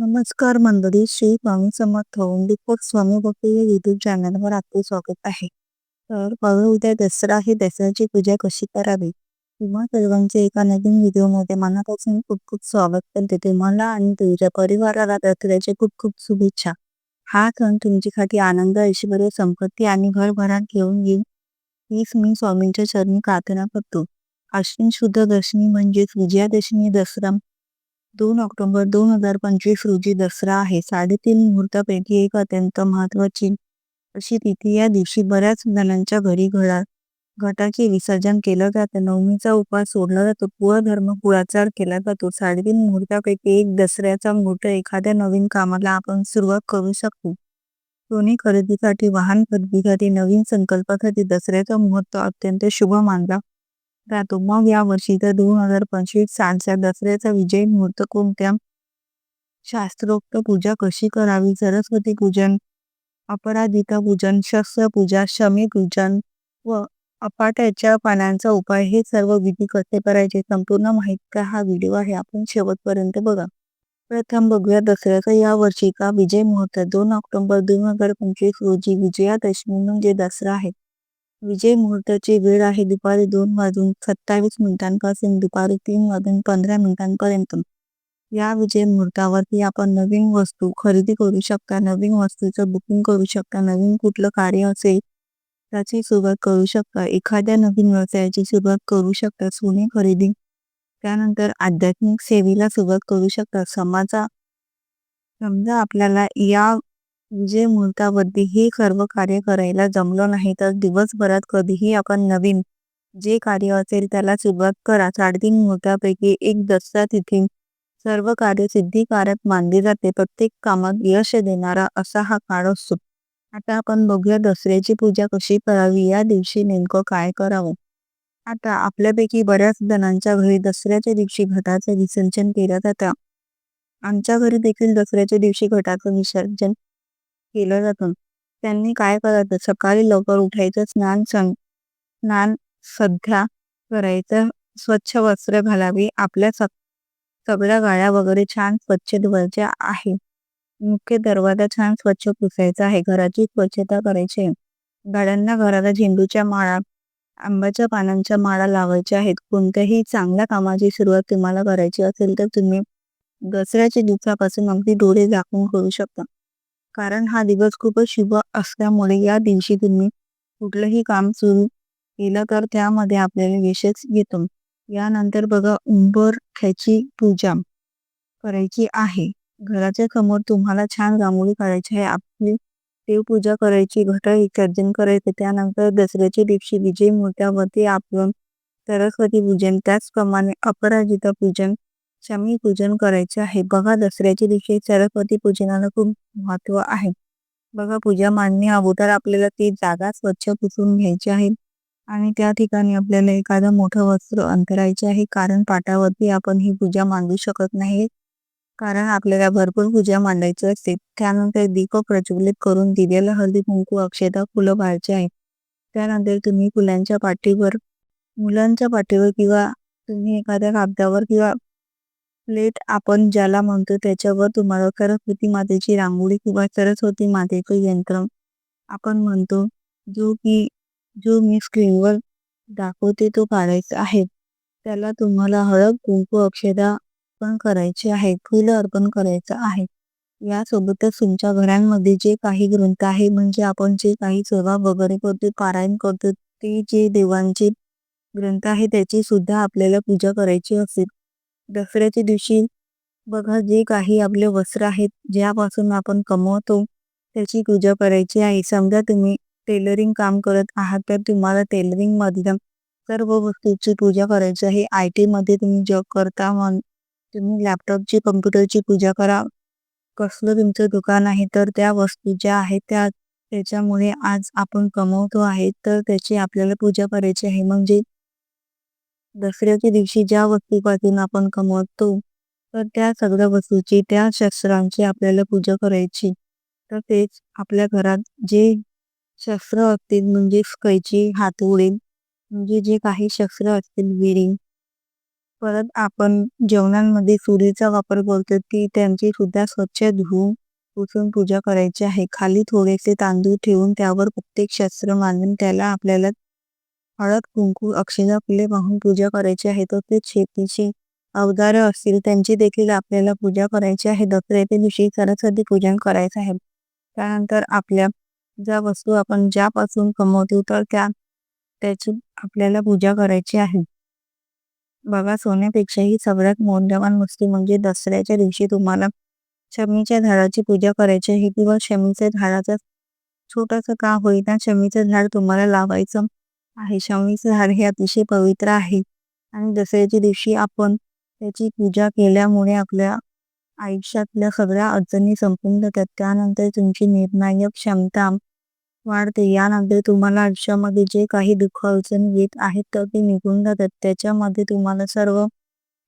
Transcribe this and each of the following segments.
नमस्कार मंडळी श्री स्वामी समर्थ ओंडीपोट स्वामी भक्ती या युट्यूब चॅनलवर आपले स्वागत आहे. तर बघा उद्या दसरा आहे. दसऱ्याची पूजा कशी करावी? किंवा सर्वांचे एका नवीन व्हिडिओमध्ये मनापासून खूप खूप स्वागत करते. तुम्हाला आणि तुमच्या परिवाराला दसऱ्याच्या खूप खूप शुभेच्छा. हा सण तुमच्यासाठी आनंद ऐश्वर संपत्ती आणि घरभरात घेऊन येईल. हीच मी स्वामींच्या चरणी प्रार्थना करतो. अश्विन शुद्ध दशमी म्हणजेच विजयादशमी दसरा. दोन ऑक्टोबर दोन हजार पंचवीस रोजी दसरा आहे. साडेतीन मुहूर्तापैकी एक अत्यंत महत्वाची अशी तिथी या दिवशी बऱ्याच जणांच्या घरी घरा घटाचे विसर्जन केलं जातं. नवमीचा उपवास सोडला जातो. पुढ धर्म कुळाचार केला जातो. साडेतीन मुहूर्तापैकी एक दसऱ्याचा मुहूर्त एखाद्या नवीन कामाला आपण सुरुवात करू शकतो. सोने खरेदीसाठी वाहन खरेदीसाठी नवीन संकल्पासाठी दसऱ्याचा मुहूर्त अत्यंत शुभ मानला राहतो. मग या वर्षी तर दोन हजार पंचवीस सालच्या दसऱ्याचा विजय मुहूर्त कोणत्या? शास्त्रोक्त पूजा कशी करावी? सरस्वती पूजन अपराधिता पूजन शस्त्र पूजा शमी पूजन व अपाट्याच्या पानांचा उपाय हे सर्व विधी कसे करायचे? संपूर्ण माहिती हा व्हिडिओ आहे. आपण शेवटपर्यंत बघा. प्रथम बघूया दसऱ्याचा या वर्षीचा विजय मुहूर्त. दोन ऑक्टोबर दोन हजार पंचवीस रोजी विजयादशमी म्हणजे दसरा आहे. विजय मुहूर्ताची वेळ आहे दुपारी दोन वाजून सत्तावीस मिनिटांपासून दुपारी तीन वाजून पंधरा मिनिटांपर्यंत. या विजय मुहूर्तावरती आपण नवीन वस्तू खरेदी करू शकता नवीन वस्तूचं बुकिंग करू शकता नवीन कुठलं कार्य असेल त्याची सुरुवात करू शकता एखाद्या नवीन व्यवसायाची सुरुवात करू शकता सोने खरेदी. त्यानंतर आध्यात्मिक सेवेला सुरुवात करू शकता. समाजा समजा आपल्याला या जे मुहूर्तावरती हे सर्व कार्य करायला जमलं नाही तर दिवसभरात कधीही आपण नवीन जे कार्य असेल त्याला सुरुवात करा. साडेतीन मुहूर्तापैकी एक दसरा तिथी सर्व कार्य सिद्धिकारक मानले जाते. प्रत्येक कामात यश देणारा असा हा काळ असतो. आता आपण बघूया दसऱ्याची पूजा कशी करावी या दिवशी नेमकं काय करावं? आता आपल्यापैकी बऱ्याच जणांच्या घरी दसऱ्याच्या दिवशी घटाचं विसर्जन केलं जातं. आमच्या घरी देखील दसऱ्याच्या दिवशी घटाचं विसर्जन केलं जातं. त्यांनी काय करायचं? सकाळी लवकर उठायचं स्नान स्नान सध्या करायचं. स्वच्छ वस्त्र घालावी. आपल्या सगळ्या गाड्या वगैरे छान स्वच्छ धुवायच्या आहे. मुख्य दरवाजा छान स्वच्छ पुसायचा आहे. घराची स्वच्छता करायची आहे. गाड्यांना घराला झेंडूच्या माळा आंब्याच्या पानांच्या माळा लावायच्या आहेत. कोणत्याही चांगल्या कामाची सुरुवात तुम्हाला करायची असेल तर तुम्ही दसऱ्याच्या दिवसापासून अगदी डोळे झाकून करू शकता. कारण हा दिवस खूपच शुभ असल्यामुळे या दिवशी तुम्ही कुठलंही काम सुरू केलं तर त्यामध्ये आपल्याला यशच येतो. यानंतर बघा उंबरठ्याची पूजा करायची आहे. घराच्या समोर तुम्हाला छान रांगोळी काढायची आहे. आपली देवपूजा करायची घट विसर्जन करायचे त्यानंतर दसऱ्याच्या दिवशी विजय मूर्त्यावरती आपण सरस्वती पूजन त्याचप्रमाणे अपराजिता पूजन शमी पूजन करायचे आहे. बघा दसऱ्याच्या दिवशी सरस्वती पूजनाला खूप महत्त्व आहे. बघा पूजा मांडणे अगोदर आपल्याला ती जागा स्वच्छ पुसून घ्यायची आहे आणि त्या ठिकाणी आपल्याला एखादं मोठं वस्त्र अंतरायचे आहे. कारण पाटावरती आपण ही पूजा मांडू शकत नाही. कारण आपल्याला भरपूर पूजा मांडायची असते. त्यानंतर दीप प्रज्वलित करून दिव्याला हळदी कुंकू अक्षता फुलं व्हायचे आहे. त्यानंतर तुम्ही फुलांच्या पाठीवर मुलांच्या पाठीवर किंवा तुम्ही एखाद्या कागदावर किंवा प्लेट आपण ज्याला म्हणतो त्याच्यावर तुम्हाला सरस्वती मातेची रांगोळी किंवा सरस्वती मातेचं यंत्र. आपण म्हणतो जो की जो मी स्क्रीनवर दाखवते तो काढायचा आहे. त्याला तुम्हाला हळद कुंकू अक्षदा अर्पण करायचे आहे फुलं अर्पण करायचं आहे. यासोबतच तुमच्या घरांमध्ये जे काही ग्रंथ आहे म्हणजे आपण जे काही सेवा वगैरे करतो पारायण करतो ते जे देवांचे ग्रंथ आहे त्याची सुद्धा आपल्याला पूजा करायची असेल दसऱ्याच्या दिवशी बघा जे काही आपले वस्त्र आहेत ज्यापासून आपण कमवतो त्याची पूजा करायची आहे. समजा तुम्ही टेलरिंग काम करत आहात तर तुम्हाला टेलरिंग मधल्या सर्व वस्तूची पूजा करायची आहे. आय टी मध्ये तुम्ही जॉब करता म्हण तुम्ही लॅपटॉपची कम्प्युटरची पूजा करा. कसलं तुमचं दुकान आहे तर त्या वस्तू ज्या आहेत त्या त्याच्यामुळे आज आपण कमवतो आहे तर त्याची आपल्याला पूजा करायची आहे. म्हणजे दसऱ्याच्या दिवशी ज्या वस्तूपासून आपण कमवतो तर त्या सगळ्या वस्तूची त्या शस्त्रांची आपल्याला पूजा करायची. तसेच आपल्या घरात जे शस्त्र असतील म्हणजे कैची हातोडी म्हणजे जे काही शस्त्र असतील विरी परत आपण जेवणांमध्ये सुरीचा वापर करतो ती त्यांची सुद्धा स्वच्छ धुवून पुसून पूजा करायची आहे. खाली थोडेसे तांदूळ ठेवून त्यावर प्रत्येक शस्त्र मांडून त्याला आपल्याला हळद कुंकू अक्षदा फुले वाहून पूजा करायची आहे. तसेच शेतीची अवजार असतील त्यांची देखील आपल्याला पूजा करायची आहे. दसऱ्याच्या दिवशी सरस्वती पूजन करायचं आहे. त्यानंतर आपल्या ज्या वस्तू आपण ज्यापासून कमवतो तर त्या त्याची आपल्याला पूजा करायची आहे. बघा सोन्यापेक्षाही सगळ्यात मौल्यवान वस्तू म्हणजे दसऱ्याच्या दिवशी तुम्हाला शमीच्या झाडाची पूजा करायची आहे किंवा शमीच्या झाडाचं छोटस का होईना शमीचं झाड तुम्हाला लावायचं आहे. शमीचं झाड हे अतिशय पवित्र आहे. आणि दसऱ्याच्या दिवशी आपण त्याची पूजा केल्यामुळे आपल्या आयुष्यातल्या सगळ्या अडचणी संपून जातात. त्यानंतर तुमची निर्णायक क्षमता वाढते. यानंतर तुम्हाला आयुष्यामध्ये जे काही दुःख अडचणी येत आहेत तर ते निघून जातात. त्याच्यामध्ये तुम्हाला सर्व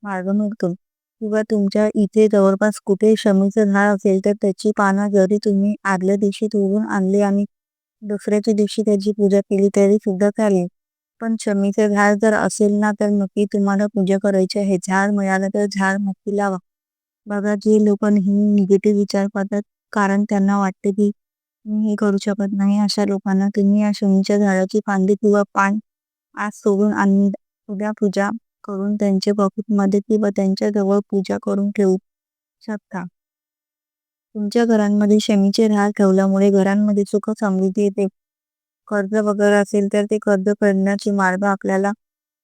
मार्ग मिळतो. किंवा तुमच्या इथे जवळपास कुठे शमीचं झाड असेल तर त्याची पानं जरी तुम्ही आदल्या दिवशी तोडून आणली आणि दुसऱ्याच्या दिवशी त्याची पूजा केली तरी सुद्धा चालेल. पण शमीचं झाड जर असेल ना तर नक्की तुम्हाला पूजा करायची आहे. झाड मिळालं तर झाड नक्की लावा. बघा जे लोक नेहमी निगेटिव्ह विचार करतात कारण त्यांना वाटते की मी हे करू शकत नाही. अशा लोकांना तुम्ही या शमीच्या झाडाची फांदी किंवा पान आज सोडून आणि उद्या पूजा करून त्यांच्या पॉकेटमध्ये किंवा त्यांच्या जवळ पूजा करून ठेवू शकता. तुमच्या घरांमध्ये शमीचे राह ठेवल्यामुळे घरांमध्ये सुख समृद्धी येते. कर्ज वगैरे असेल तर ते कर्ज फेडण्याचे मार्ग आपल्याला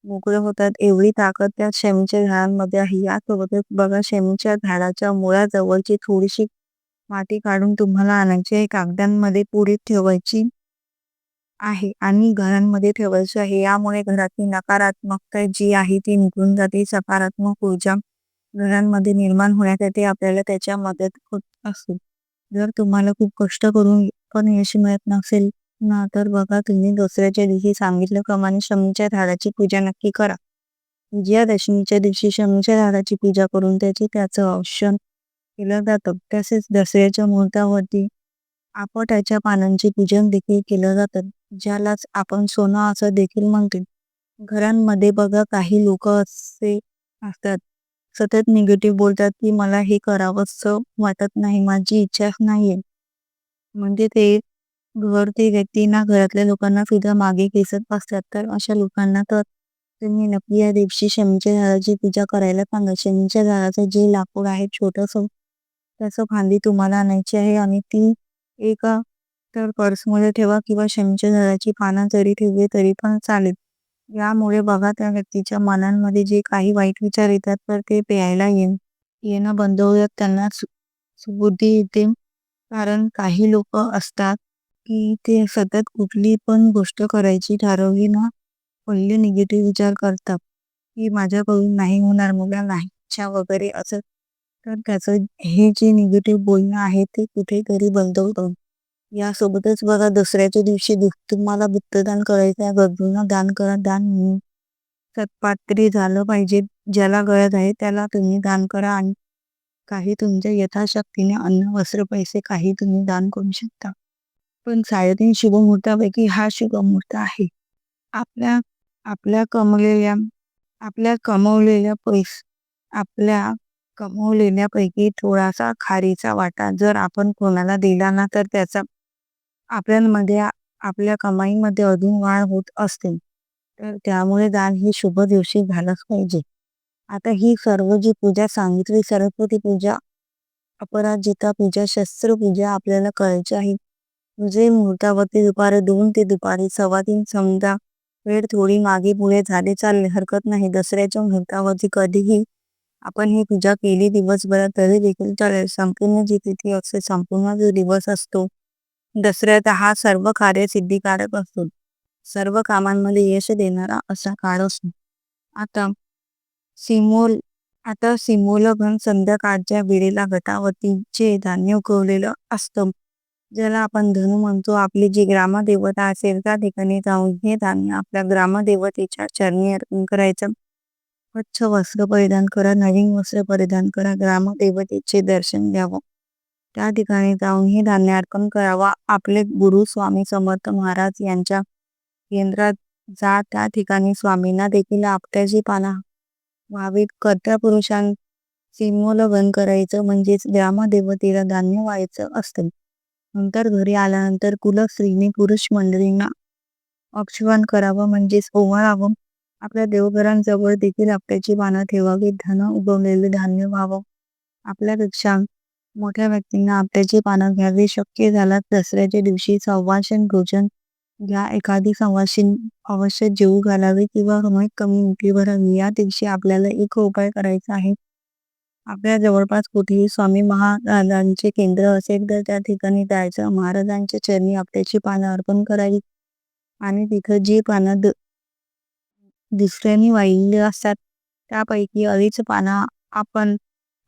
मोकळे होतात. एवढी ताकद त्या शमीच्या झाडांमध्ये आहे. यासोबतच बघा शमीच्या झाडाच्या मुळाजवळची थोडीशी माती काढून तुम्हाला आणायची आहे. कागदांमध्ये पुढे ठेवायची आहे आणि घरांमध्ये ठेवायची आहे. यामुळे घरातली नकारात्मकता जी आहे ती निघून जाते. सकारात्मक ऊर्जा घरांमध्ये निर्माण होण्यासाठी आपल्याला त्याच्या मदत होत. असते जर तुम्हाला खूप कष्ट करून पण यश मिळत नसेल ना तर बघा तुम्ही दसऱ्याच्या दिवशी सांगितल्याप्रमाणे शमीच्या झाडाची पूजा नक्की करा. विजयादशमीच्या दिवशी शमीच्या झाडाची पूजा करून त्याचे त्याचं औषण केलं जातं. तसेच दसऱ्याच्या मुहूर्तावरती आपटाच्या पानांचे पूजन देखील केलं जातं ज्यालाच आपण सोनं असं देखील म्हणतो. घरांमध्ये बघा काही लोक असे असतात. सतत निगेटिव्ह बोलतात की मला हे करावंसं वाटत नाही माझी इच्छा नाहीये. म्हणजे ते घर ते व्यक्तींना घरातल्या लोकांना सुद्धा मागे खेचत असतात तर अशा लोकांना तर तुम्ही नक्की या दिवशी शमीच्या झाडाची पूजा करायला सांगा. शमीच्या झाडाचं जे लाकूड आहे छोटस त्याचं फांदी तुम्हाला आणायची आहे आणि ती एका तर पर्समध्ये ठेवा किंवा शमीच्या झाडाची पानं जरी ठेवली तरी पण चालेल. यामुळे बघा त्या व्यक्तीच्या मनांमध्ये जे काही वाईट विचार येतात तर ते प्यायला येणं बंद होत त्यांना सुबुद्धी येते. कारण काही लोक असतात की ते सतत कुठली पण गोष्ट करायची ठरवली ना पहिले निगेटिव्ह विचार करतात की माझ्याकडून नाही होणार मला नाही इच्छा वगैरे असं. तर त्याचं हे जे निगेटिव्ह बोलणं आहे ते कुठेतरी बंद होतं. यासोबतच बघा दसऱ्याच्या दिवशी तुम्हाला वित्तदान करायचं आहे. गरजूंना दान करा. दान सत्पात्री झालं पाहिजे. ज्याला गरज आहे त्याला तुम्ही दान करा आणि काही तुमच्या यथाशक्तीने अन्न वस्त्र पैसे काही तुम्ही दान करू शकता. पण साडेतीन शुभमुहूर्तापैकी हा शुभमुहूर्त आहे. आपल्या आपल्या कमवलेल्या आपल्या कमवलेल्या पैस आपल्या कमवलेल्यापैकी थोडासा खारीचा वाटा जर आपण कोणाला दिला ना तर त्याचा आपल्यामध्ये आपल्या कमाईमध्ये अजून वाढ होत असते. तर त्यामुळे दान ही शुभ दिवशी झालंच पाहिजे. आता ही सर्व जी पूजा सांगितली सरस्वती पूजा अपराजिता पूजा शस्त्रपूजा आपल्याला करायची आहे. म्हणजे मुहूर्तावरती दुपारी दोन ते दुपारी सव्वा तीन समजा वेळ थोडी मागे पुढे झाले चालले हरकत नाही दसऱ्याच्या मुहूर्तावरती कधीही आपण ही पूजा केली दिवसभरात तरी देखील चालेल. संपूर्ण जी तिथी असते संपूर्ण जो दिवस असतो दसऱ्यात हा सर्व कार्य सिद्धिकारक असतो सर्व कामांमध्ये यश देणारा असा काळ असतो. आता सिमोल आता सिमोलगन संध्याकाळच्या वेळेला गटावतीचे धान्य उगवलेलं असतं. ज्याला आपण धनु म्हणतो. आपली जी ग्रामदेवता असेल त्या ठिकाणी जाऊन हे धान्य आपल्या ग्रामदेवतेच्या चरणी अर्पण करायचं. स्वच्छ वस्त्र परिधान करा नवीन वस्त्र परिधान करा ग्रामदेवतेचे दर्शन घ्यावं. त्या ठिकाणी जाऊन हे धान्य अर्पण करावा. आपले गुरु स्वामी समर्थ महाराज यांच्या केंद्रात जा. त्या ठिकाणी स्वामींना देखील आपट्याची पाना व्हावीत. कर्त्या पुरुषांचे मोलगन करायचं म्हणजेच ग्रामदेवतेला धान्य व्हायचं असतं. नंतर घरी आल्यानंतर कुलस्त्रीने पुरुष मंडळींना अक्षवान करावं म्हणजेच ओवाळावं. आपल्या देवघरांजवळ देखील आपल्याची पानं ठेवावी धन उगवलेले धान्य व्हावं. आपल्यापेक्षा मोठ्या व्यक्तींना आपट्याची पानं घ्यावी. शक्य झाल्यास दसऱ्याच्या दिवशी संवासन भोजन या एखादी संवासिन अवश्य जेवू घालावे किंवा कमीत कमी उठी भरावी. या दिवशी आपल्याला एक उपाय करायचा आहे. आपल्या जवळपास कुठेही स्वामी महाराजांचे केंद्र असेल तर त्या ठिकाणी जायचं. महाराजांच्या चरणी आपट्याची पानं अर्पण करावी. आणि तिथं जी पानं दुसऱ्यांनी वाहिलेली असतात त्यापैकी अडीच पानं आपण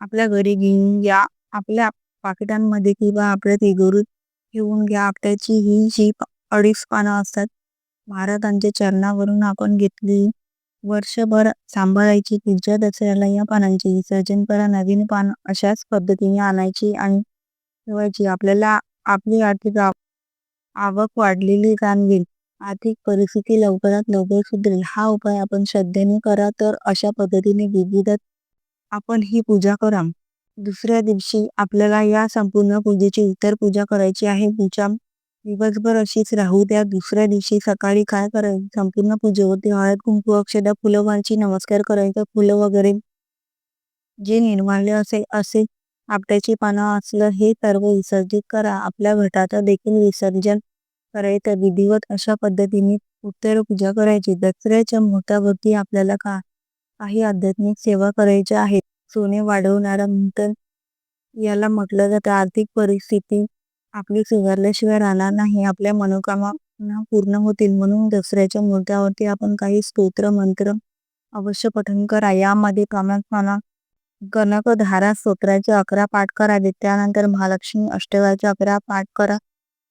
आपल्या घरी घेऊन या. आपल्या पाकिटांमध्ये किंवा आपल्या तिजोरीत घेऊन घ्या. आपल्याची ही जी अडीच पानं असतात. महाराजांच्या चरणावरून आपण घेतली. वर्षभर सांभाळायची तिच्या दसऱ्याला या पानांचे विसर्जन करा नवीन पान अशाच पद्धतीने आणायची आणि ठेवायची. आपल्याला आपली आर्थिक आवक वाढलेली जाणवेल. आर्थिक परिस्थिती लवकरात लवकर सुधरेल. हा उपाय आपण श्रद्धेने करा तर अशा पद्धतीने विविध आपण ही पूजा करा. दुसऱ्या दिवशी आपल्याला या संपूर्ण पूजेची इतर पूजा करायची आहे. पूजा दिवसभर अशीच राहू द्या. दुसऱ्या दिवशी सकाळी काय करायचं संपूर्ण पूजेवरती हळद कुंकू अक्षदा फुलं नमस्कार करायचं. फुलं वगैरे जे निर्माल्य असेल असे आपट्याची पानं असलं हे सर्व विसर्जित करा. आपल्या घटाचं देखील विसर्जन करायचं. विधिवत अशा पद्धतीने उत्तर पूजा करायची. दसऱ्याच्या मुहूर्तावरती आपल्याला का काही आध्यात्मिक सेवा करायच्या आहेत? सोने वाढवणारा म्हणतात याला म्हटलं जातं आर्थिक परिस्थिती आपली सुधारल्याशिवाय राहणार नाही. आपल्या मनोकामना पूर्ण होतील म्हणून दसऱ्याच्या मूर्त्यावरती आपण काही स्तोत्र मंत्र अवश्य पठन करा. यामध्ये प्रामाणिकपणा कनकधारा स्तोत्राचे अकरा पाठ करा. त्यानंतर महालक्ष्मी अष्टकाचे अकरा पाठ करा.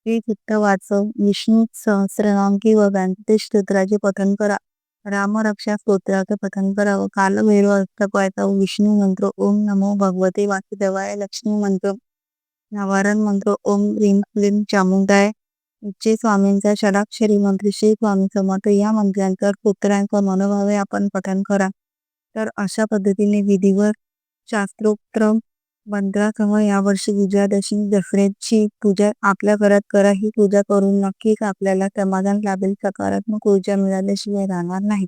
श्री चित्त वाचव विष्णू सहस्रनाम किंवा व्यंकटेश स्तोत्राचे पठन करा. रामरक्षा स्तोत्राचं पठन करावं. कालभैरव अष्टक विष्णू मंत्र. ओम नमो भगवते वासुदेवाय. लक्ष्मी मंत्र. नवारण मंत्र. ओम ह्रीम क्लीम चामुंडाय उच्चे स्वामींचा शराक्षरी मंत्र. श्री स्वामी समर्थ. या मंत्र्यांचा पुत्रांचा मनोभावे आपण पठन करा. तर अशा पद्धतीने विधीवर शास्त्रोक्त मंत्रासह यावर्षी विजयादशमी दसऱ्याची पूजा आपल्या घरात करा. ही पूजा करून नक्कीच आपल्याला समाधान लाभेल. सकारात्मक ऊर्जा मिळाल्याशिवाय राहणार नाही.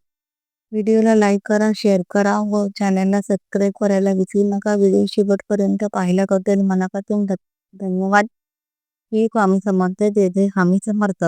व्हिडिओला लाईक करा शेअर करा व चॅनलला सबस्क्राईब करायला विसरू नका. व्हिडिओ शेवटपर्यंत पाहिल्याबद्दल मनापासून धन्यवाद. हे स्वामी समर्थ जय जय. स्वामी समर्थ.